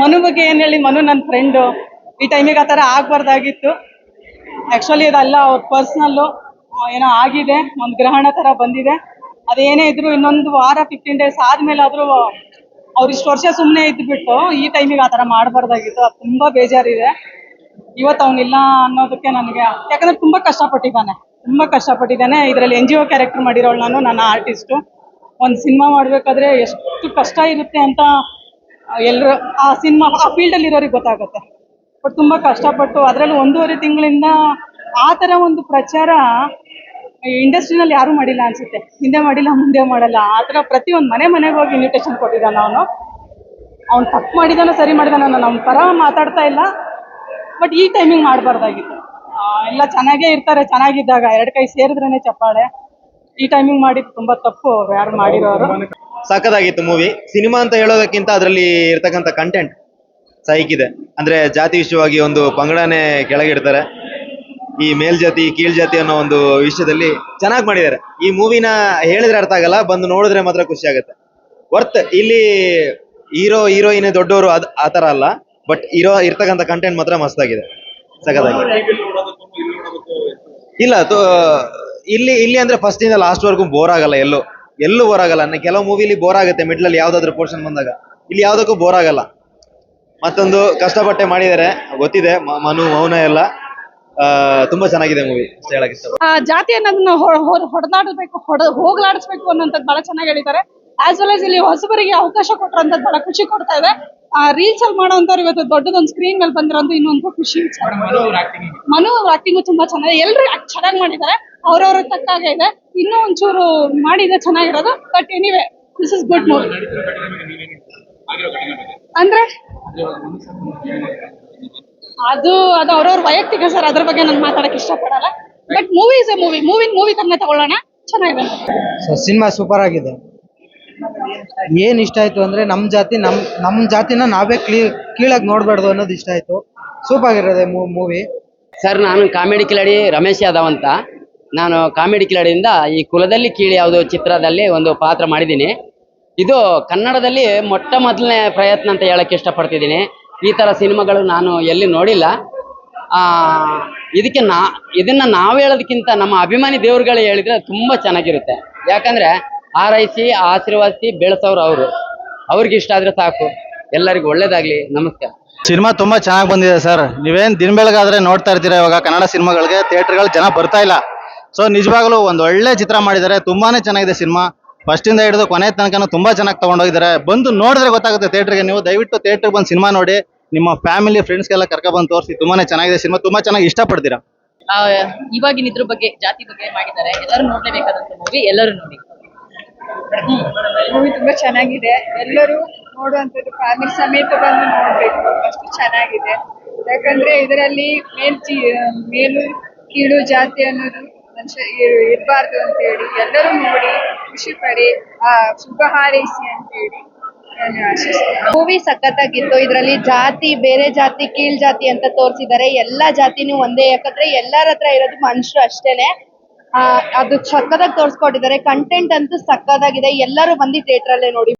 ಮನು ಬಗ್ಗೆ ಏನ್ ಹೇಳಿ, ಮನು ನನ್ನ ಫ್ರೆಂಡು ಈ ಟೈಮಿಗೆ ಆ ಥರ ಆಗಬಾರ್ದಾಗಿತ್ತು. ಆ್ಯಕ್ಚುಲಿ ಅದಲ್ಲ ಅವ್ರ ಪರ್ಸ್ನಲ್ಲು ಏನೋ ಆಗಿದೆ, ಒಂದು ಗ್ರಹಣ ಥರ ಬಂದಿದೆ. ಅದೇನೇ ಇದ್ರು ಇನ್ನೊಂದು ವಾರ ಫಿಫ್ಟೀನ್ ಡೇಸ್ ಆದ್ಮೇಲೆ ಆದ್ರೂ ಅವ್ರು ಇಷ್ಟು ವರ್ಷ ಸುಮ್ಮನೆ ಇದ್ಬಿಟ್ಟು ಈ ಟೈಮಿಗೆ ಆ ಥರ ಮಾಡಬಾರ್ದಾಗಿತ್ತು. ಅದು ತುಂಬ ಬೇಜಾರಿದೆ. ಇವತ್ತು ಅವನಿಲ್ಲ ಅನ್ನೋದಕ್ಕೆ ನನಗೆ, ಯಾಕಂದ್ರೆ ತುಂಬಾ ಕಷ್ಟಪಟ್ಟಿದ್ದಾನೆ. ತುಂಬಾ ಕಷ್ಟಪಟ್ಟಿದ್ದಾನೆ. ಇದರಲ್ಲಿ ಎನ್ ಜಿ ಒ ಕ್ಯಾರೆಕ್ಟರ್ ಮಾಡಿರೋಳು ನಾನು, ನನ್ನ ಆರ್ಟಿಸ್ಟು ಒಂದು ಸಿನಿಮಾ ಮಾಡಬೇಕಾದ್ರೆ ಎಷ್ಟು ಕಷ್ಟ ಇರುತ್ತೆ ಅಂತ ಎಲ್ಲರೂ ಆ ಸಿನಿಮಾ, ಆ ಫೀಲ್ಡಲ್ಲಿ ಇರೋರಿಗೆ ಗೊತ್ತಾಗುತ್ತೆ. ಬಟ್ ತುಂಬ ಕಷ್ಟಪಟ್ಟು ಅದರಲ್ಲೂ ಒಂದೂವರೆ ತಿಂಗಳಿಂದ ಆ ಥರ ಒಂದು ಪ್ರಚಾರ ಇಂಡಸ್ಟ್ರಿನಲ್ಲಿ ಯಾರೂ ಮಾಡಿಲ್ಲ ಅನ್ಸುತ್ತೆ. ಹಿಂದೆ ಮಾಡಿಲ್ಲ, ಮುಂದೆ ಮಾಡಲ್ಲ. ಆ ಥರ ಪ್ರತಿಯೊಂದು ಮನೆ ಮನೆಗೆ ಹೋಗಿ ಇನ್ವಿಟೇಷನ್ ಕೊಟ್ಟಿದ್ದಾನೆ ಅವನು. ಅವ್ನು ತಪ್ಪು ಮಾಡಿದಾನ ಸರಿ ಮಾಡಿದಾನೋ ನಮ್ಮ ಪರ ಮಾತಾಡ್ತಾ ಇಲ್ಲ. ಬಟ್ ಈ ಟೈಮಿಂಗ್ ಮಾಡಬಾರ್ದಾಗಿತ್ತು. ಎಲ್ಲ ಚೆನ್ನಾಗೇ ಇರ್ತಾರೆ, ಚೆನ್ನಾಗಿದ್ದಾಗ. ಎರಡು ಕೈ ಸೇರಿದ್ರೇನೆ ಚಪ್ಪಾಳೆ. ಈ ಟೈಮಿಂಗ್ ಮಾಡಿದ್ದು ತುಂಬಾ ತಪ್ಪು ಯಾರು ಮಾಡಿರೋರು. ಸಖತ್ತಾಗಿತ್ತು ಮೂವಿ ಸಿನಿಮಾ ಅಂತ ಹೇಳೋದಕ್ಕಿಂತ ಅದರಲ್ಲಿ ಇರ್ತಕ್ಕಂಥ ಕಂಟೆಂಟ್ ಸೈಕಿದೆ. ಅಂದ್ರೆ ಜಾತಿ ವಿಷಯವಾಗಿ ಒಂದು ಪಂಗಡನೇ ಕೆಳಗಿಡ್ತಾರೆ. ಈ ಮೇಲ್ಜಾತಿ ಕೀಳ್ಜಾತಿ ಅನ್ನೋ ಒಂದು ವಿಷಯದಲ್ಲಿ ಚೆನ್ನಾಗಿ ಮಾಡಿದ್ದಾರೆ. ಈ ಮೂವಿನ ಹೇಳಿದ್ರೆ ಅರ್ಥ ಆಗಲ್ಲ, ಬಂದು ನೋಡಿದ್ರೆ ಮಾತ್ರ ಖುಷಿ ಆಗುತ್ತೆ. ವರ್ತ್ ಇಲ್ಲಿ ಹೀರೋ ಹೀರೋಯಿನ್ ದೊಡ್ಡವರು ಅದ್ ಆ ಥರ ಅಲ್ಲ ಬಟ್ ಇರೋ, ಇರ್ತಕ್ಕಂಥ ಕಂಟೆಂಟ್ ಮಾತ್ರ ಮಸ್ತಾಗಿದೆ ಸಖತ್ತಾಗಿದೆ. ಇಲ್ಲ, ತೋ ಇಲ್ಲಿ ಇಲ್ಲಿ ಅಂದ್ರೆ ಫಸ್ಟ್ ಇಂದ ಲಾಸ್ಟ್ ವರ್ಗು ಬೋರ್ ಆಗಲ್ಲ ಎಲ್ಲೂ. ಎಲ್ಲೂ ಬೋರ್ ಆಗಲ್ಲ. ಕೆಲವು ಮೂವಿಲಿ ಬೋರ್ ಆಗುತ್ತೆ ಮಿಡ್ಲ್ ಅಲ್ಲಿ ಯಾವ್ದಾದ್ರು ಪೋರ್ಷನ್ ಬಂದಾಗ. ಇಲ್ಲಿ ಯಾವ್ದಕ್ಕೂ ಬೋರ್ ಆಗಲ್ಲ. ಮತ್ತೊಂದು ಕಷ್ಟಪಟ್ಟೆ ಮಾಡಿದರೆ ಗೊತ್ತಿದೆ ಮನು, ಮೌನ ಎಲ್ಲ ತುಂಬಾ ಚೆನ್ನಾಗಿದೆ ಮೂವಿ ಆ, ಜಾತಿ ಅನ್ನೋದನ್ನ ಹೊಡೆದಾಡಬೇಕು, ಹೊಡ, ಹೋಗ್ಲಾಡಿಸ್ಬೇಕು ಅನ್ನೋಂಥದ್ದು ಬಹಳ ಚೆನ್ನಾಗಿ ಹೇಳಿದ್ದಾರೆ. ಆಸ್ ವೆಲ್ ಆಸ್ ಇಲ್ಲಿ ಹೊಸಬರಿಗೆ ಅವಕಾಶ ಕೊಟ್ಟರಂತದ್ದು ಬಹಳ ಖುಷಿ ಕೊಡ್ತಾ ಇದೆ. ಆ ರೀಲ್ಸ್ ಅಲ್ಲಿ ಮಾಡೋಂಥವ್ರು ಇವತ್ತು ದೊಡ್ಡದೊಂದು ಸ್ಕ್ರೀನ್ ಮೇಲೆ ಬಂದಿರೋದು ಇನ್ನೊಂದು ಖುಷಿ ವಿಚಾರ. ಮನು ಅವ್ರ ಆಕ್ಟಿಂಗು ತುಂಬಾ ಚೆನ್ನಾಗಿ ಎಲ್ಲರೂ ಚೆನ್ನಾಗಿ ಮಾಡಿದ್ದಾರೆ. ಅವ್ರವ್ರ ತಕ್ಕಾಗೆ ಇದೆ. ಇನ್ನೂ ಒಂಚೂರು ಮಾಡಿದ್ರೆ ಚೆನ್ನಾಗಿರೋದು. But anyway this is good movie ಅಂದ್ರೆ? ಅದು ಅದು ಅವ್ರವ್ರ ವೈಯಕ್ತಿಕ ಸರ್ ಅದ್ರ ಬಗ್ಗೆ ನಾನು ಮಾತಾಡಕ್ ಇಷ್ಟಪಡಲ್ಲ. But movie is a movie movie movie ತನ್ನ ತಗೊಳ್ಳೋಣ. ಚೆನ್ನಾಗಿದೆ. ಸೊ ಸಿನಿಮಾ ಸೂಪರ್ ಆಗಿದೆ. ಏನ್ ಇಷ್ಟ ಆಯ್ತು ಅಂದ್ರೆ ನಮ್ ಜಾತಿ, ನಮ್ ನಮ್ ಜಾತಿನ ನಾವೇ ಕ್ಲೀ, ಕೀಳಾಗಿ ನೋಡ್ಬಾರ್ದು ಅನ್ನೋದು ಇಷ್ಟ ಆಯ್ತು. ಸೂಪರ್ ಆಗಿರೋದೆ ಮೂವಿ ಸರ್, ನಾನು ಕಾಮಿಡಿ ಕಿಲಾಡಿ ರಮೇಶ್ ಯಾದವ್ ಅಂತ. ನಾನು ಕಾಮಿಡಿ ಕಿಲಾಡಿಯಿಂದ ಈ ಕುಲದಲ್ಲಿ ಕೀಳಿ ಯಾವುದು ಚಿತ್ರದಲ್ಲಿ ಒಂದು ಪಾತ್ರ ಮಾಡಿದ್ದೀನಿ. ಇದು ಕನ್ನಡದಲ್ಲಿ ಮೊಟ್ಟ ಮೊದಲನೇ ಪ್ರಯತ್ನ ಅಂತ ಹೇಳಕ್ಕೆ ಇಷ್ಟಪಡ್ತಿದ್ದೀನಿ. ಈ ತರ ಸಿನಿಮಾಗಳು ನಾನು ಎಲ್ಲಿ ನೋಡಿಲ್ಲ. ಇದಕ್ಕೆ ನಾ, ಇದನ್ನ ನಾವು ಹೇಳೋದಕ್ಕಿಂತ ನಮ್ಮ ಅಭಿಮಾನಿ ದೇವ್ರುಗಳು ಹೇಳಿದ್ರೆ ತುಂಬ ಚೆನ್ನಾಗಿರುತ್ತೆ. ಯಾಕಂದ್ರೆ ಆರೈಸಿ ಆಶೀರ್ವಾದಿಸಿ ಬೆಳೆಸೋರು ಅವರು. ಅವ್ರಿಗೆ ಇಷ್ಟ ಆದ್ರೆ ಸಾಕು. ಎಲ್ಲರಿಗೂ ಒಳ್ಳೇದಾಗ್ಲಿ. ನಮಸ್ಕಾರ. ಸಿನಿಮಾ ತುಂಬಾ ಚೆನ್ನಾಗಿ ಬಂದಿದೆ ಸರ್. ನೀವೇನ್ ದಿನ ಬೆಳಗಾದ್ರೆ ನೋಡ್ತಾ ಇರ್ತೀರಾ ಇವಾಗ ಕನ್ನಡ ಸಿನಿಮಾಗಳಿಗೆ? ಥಿಯೇಟರ್ಗಳು ಜನ ಬರ್ತಾ ಇಲ್ಲ. ಸೊ ನಿಜವಾಗ್ಲೂ ಒಂದು ಒಳ್ಳೆ ಚಿತ್ರ ಮಾಡಿದ್ದಾರೆ. ತುಂಬಾನೇ ಚೆನ್ನಾಗಿದೆ ಸಿನಿಮಾ. ಫಸ್ಟ್ ಇಂದ ಹಿಡಿದು ಕೊನೆ ತನಕ ತುಂಬಾ ಚೆನ್ನಾಗಿ ತಗೊಂಡೋಗಿದ್ದಾರೆ. ಬಂದು ನೋಡಿದ್ರೆ ಗೊತ್ತಾಗುತ್ತೆ ಥಿಯೇಟರ್ಗೆ ನೀವು. ದಯವಿಟ್ಟು ಥಿಯೇಟರ್ಗೆ ಬಂದು ಸಿನಿಮಾ ನೋಡಿ. ನಿಮ್ಮ ಫ್ಯಾಮಿಲಿ ಫ್ರೆಂಡ್ಸ್ಗೆಲ್ಲ ಕರ್ಕೊಬಂದು ತೋರಿಸಿ. ತುಂಬಾನೇ ಚೆನ್ನಾಗಿದೆ ಸಿನಿಮಾ. ತುಂಬಾ ಚೆನ್ನಾಗಿ ಇಷ್ಟಪಡ್ತೀರಾ? ಆ, ಇವಾಗಿನ ಇದ್ರ ಬಗ್ಗೆ ಜಾತಿ ಬಗ್ಗೆ ಮಾಡಿದ್ದಾರೆ. ಎಲ್ಲರೂ ನೋಡ್ಲೇಬೇಕಾದಂತ ಮೂವಿ ಎಲ್ಲರೂ ನೋಡಿ. ಮೂವಿ ತುಂಬಾ ಚೆನ್ನಾಗಿದೆ. ಎಲ್ಲರೂ ನೋಡುವಂತದ್ದು ಫ್ಯಾಮಿಲಿ ಸಮೇತ ಬಂದು ನೋಡ್ಬೇಕು. ಅಷ್ಟು ಚೆನ್ನಾಗಿದೆ. ಯಾಕಂದ್ರೆ ಇದರಲ್ಲಿ ಮೇಲ್ ಮೇಲು ಕೀಳು ಜಾತಿ ಅನ್ನೋದು ಮನುಷ್ಯ ಇರಬಾರ್ದು ಅಂತ ಹೇಳಿ ಎಲ್ಲರೂ ನೋಡಿ ಖುಷಿ ಪಡಿ, ಆ ಶುಭ ಹಾರೈಸಿ ಅಂತ ಹೇಳಿ ಮೂವಿ ಸಖತ್ತಾಗಿತ್ತು. ಇದರಲ್ಲಿ ಜಾತಿ, ಬೇರೆ ಜಾತಿ, ಕೀಳ್ ಜಾತಿ ಅಂತ ತೋರಿಸಿದ್ದಾರೆ. ಎಲ್ಲಾ ಜಾತಿನೂ ಒಂದೇ. ಯಾಕಂದ್ರೆ ಎಲ್ಲರ ಹತ್ರ ಇರೋದು ಮನುಷ್ಯರು ಅಷ್ಟೇನೆ. ಅದು ಸಕ್ಕತ್ತಾಗಿ ತೋರಿಸ್ಕೊಟ್ಟಿದ್ದಾರೆ. ಕಂಟೆಂಟ್ ಅಂತೂ ಸಕ್ಕತ್ತಾಗಿದೆ ಎಲ್ಲರೂ ಬಂದಿ ಥಿಯೇಟರ್ ಅಲ್ಲೇ ನೋಡಿ.